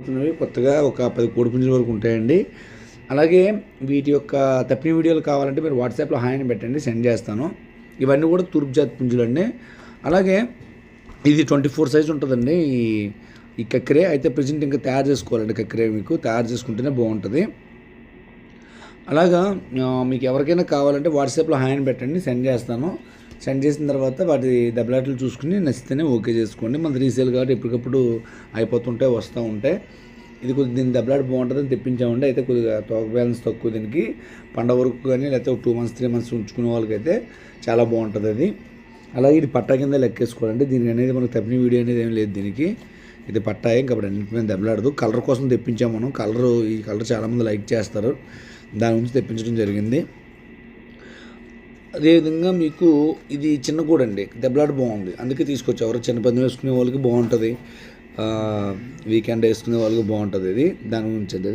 అవుతున్నవి కొత్తగా ఒక పది కోడి పుంజుల వరకు ఉంటాయండి. అలాగే వీటి యొక్క తప్పిన వీడియోలు కావాలంటే మీరు వాట్సాప్లో హాయ్ పెట్టండి సెండ్ చేస్తాను. ఇవన్నీ కూడా తూర్పు జాతి పుంజులు అండి అలాగే ఇది ట్వంటీ ఫోర్ సైజ్ ఉంటుందండి. ఈ ఈ కక్కరే అయితే ప్రజెంట్ ఇంకా తయారు చేసుకోవాలండి కక్కరే మీకు. తయారు చేసుకుంటేనే బాగుంటుంది. అలాగా మీకు ఎవరికైనా కావాలంటే వాట్సాప్లో హాయ్ పెట్టండి సెండ్ చేస్తాను. సెండ్ చేసిన తర్వాత వాటి దెబ్బలాట్లు చూసుకుని నచ్చితేనే ఓకే చేసుకోండి. మన రీసేల్ కాబట్టి ఎప్పటికప్పుడు అయిపోతుంటాయి వస్తూ ఉంటాయి ఇది కొద్దిగా దీని దెబ్బలాట బాగుంటుందని తెప్పించామండి. అయితే కొద్దిగా తోక బ్యాలెన్స్ తక్కువ దీనికి. పండగ వరకు కానీ లేకపోతే ఒక టూ మంత్స్ త్రీ మంత్స్ ఉంచుకునే వాళ్ళకైతే చాలా బాగుంటుంది అది. అలాగే ఇది పట్టా కింద లెక్కేసుకోవాలండి. దీనికి అనేది మనకు తప్పిన వీడియో అనేది ఏం లేదు దీనికి. ఇది పట్టాయి ఇంకా అప్పుడు అన్నింటి మీద దెబ్బలాడదు కలర్ కోసం తెప్పించాము మనం. కలర్ ఈ కలర్ చాలామంది లైక్ చేస్తారు. దాని గురించి తెప్పించడం జరిగింది. అదేవిధంగా మీకు ఇది చిన్న కూడా అండి. దెబ్బలాట బాగుంది. అందుకే తీసుకొచ్చి ఎవరు చిన్న పందెం వేసుకునే వాళ్ళకి బాగుంటుంది. వీకెండ్ వేసుకునే వాళ్ళకి బాగుంటుంది ఇది. దాని గురించి అది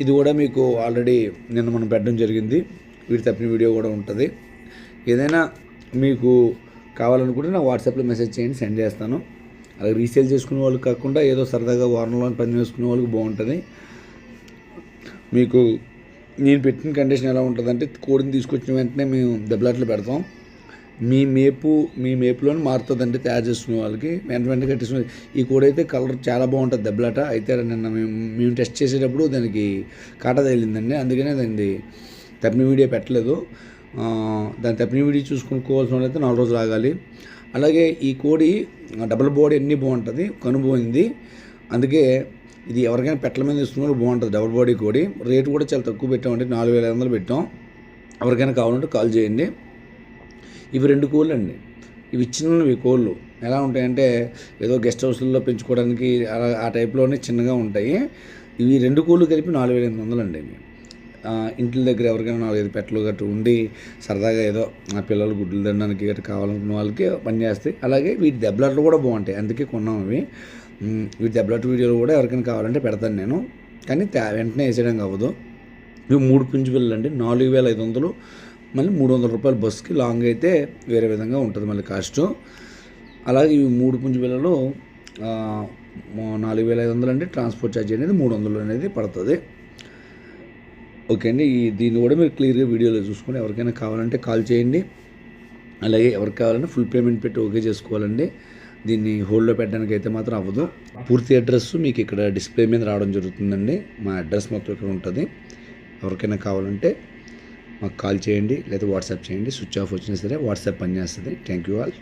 ఇది. కూడా మీకు ఆల్రెడీ నిన్న మనం పెట్టడం జరిగింది. వీటి తప్పిన వీడియో కూడా ఉంటుంది. ఏదైనా మీకు కావాలనుకుంటే నా వాట్సాప్లో మెసేజ్ చేయండి సెండ్ చేస్తాను. అలాగే రీసేల్ చేసుకునే వాళ్ళు కాకుండా ఏదో సరదాగా వారంలో పని చేసుకునే వాళ్ళకి బాగుంటుంది. మీకు నేను పెట్టిన కండిషన్ ఎలా ఉంటుందంటే కోడిని తీసుకొచ్చిన వెంటనే మేము దెబ్బలాట్లు పెడతాం. మీ మేపు మీ మేపులోనే మారుతుందండి తయారు చేసుకునే వాళ్ళకి. వెంట వెంట కట్టేసుకునే ఈ కోడి అయితే కలర్ చాలా బాగుంటుంది దెబ్బలాట అయితే నిన్న మేము మేము టెస్ట్ చేసేటప్పుడు దానికి కాట తగిలిందండి. అందుకనే దాన్ని తప్పిన వీడియో పెట్టలేదు. దాని తప్పిన వీడియో చూసుకోవాల్సిన వాళ్ళైతే నాలుగు రోజులు ఆగాలి. అలాగే ఈ కోడి డబుల్ బాడీ అన్నీ బాగుంటుంది. కనుబోయింది. అందుకే ఇది ఎవరికైనా పెట్టల మీద తీసుకున్నారు బాగుంటుంది. డబుల్ బాడీ కోడి. రేటు కూడా చాలా తక్కువ పెట్టామండి. నాలుగు వేల ఐదు వందలు పెట్టాం. ఎవరికైనా కావాలంటే కాల్ చేయండి. ఇవి రెండు కోళ్ళు అండి ఇవి చిన్నవి కోళ్ళు. ఎలా ఉంటాయంటే ఏదో గెస్ట్ హౌస్లలో పెంచుకోవడానికి అలా ఆ టైప్లోనే చిన్నగా ఉంటాయి. ఇవి రెండు కోళ్ళు కలిపి నాలుగు వేల ఎనిమిది వందలు అండి ఇంటి ఇంట్ల దగ్గర ఎవరికైనా నాలుగైదు పెట్టలు గట్రా ఉండి సరదాగా ఏదో ఆ పిల్లలు గుడ్లు తినడానికి గట్టు కావాలనుకున్న వాళ్ళకి పనిచేస్తాయి అలాగే వీటి దెబ్బలాట్లు కూడా బాగుంటాయి. అందుకే కొన్నాం అవి. వీటి దెబ్బలాట వీడియోలు కూడా ఎవరికైనా కావాలంటే పెడతాను నేను. కానీ వెంటనే వేసేయడం అవ్వదు ఇవి మూడు పుంజు పిల్లలు అండి. నాలుగు వేల ఐదు వందలు మళ్ళీ మూడు వందల రూపాయలు బస్కి లాంగ్ అయితే వేరే విధంగా ఉంటుంది మళ్ళీ కాస్ట్. అలాగే ఇవి మూడు పుంజు పిల్లలు నాలుగు వేల ఐదు వందలు అండి. ట్రాన్స్పోర్ట్ ఛార్జ్ అనేది మూడు వందలు అనేది పడుతుంది. ఓకే అండి. ఈ దీన్ని కూడా మీరు క్లియర్గా వీడియోలో చూసుకొని ఎవరికైనా కావాలంటే కాల్ చేయండి. అలాగే ఎవరికి కావాలంటే ఫుల్ పేమెంట్ పెట్టి ఓకే చేసుకోవాలండి. దీన్ని హోల్డ్లో పెట్టడానికి అయితే మాత్రం అవ్వదు. పూర్తి అడ్రస్ మీకు ఇక్కడ డిస్ప్లే మీద రావడం జరుగుతుందండి. మా అడ్రస్ మొత్తం ఇక్కడ ఉంటుంది. ఎవరికైనా కావాలంటే మాకు కాల్ చేయండి లేదా వాట్సాప్ చేయండి. స్విచ్ ఆఫ్ వచ్చినా సరే వాట్సాప్ పనిచేస్తుంది. Thank you all.